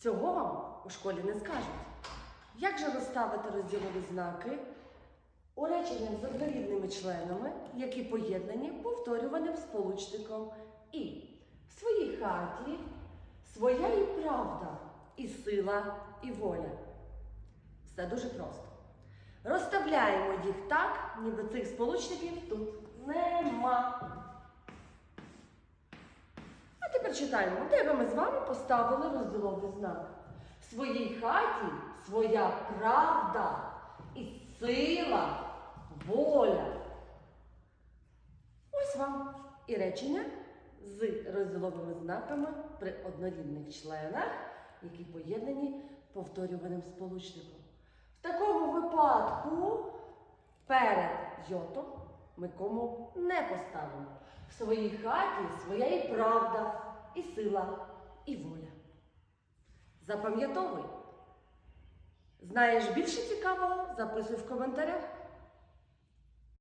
Цього вам у школі не скажуть. Як же розставити розділові знаки у реченнях з однорідними членами, які поєднані повторюваним сполучником і в своїй хаті своя і правда, і сила, і воля. Все дуже просто. Розставляємо їх так, ніби цих сполучників тут нема. А тепер читаємо, де би ми з вами поставили розділовий знак. В своїй хаті своя правда і сила, воля. Ось вам і речення з розділовими знаками при однорідних членах, які поєднані повторюваним сполучником. В такому випадку перед йотом ми кому не поставимо. В своїй хаті своя і правда, і сила, і воля. Запам'ятовуй. Знаєш більше цікавого? Записуй в коментарях.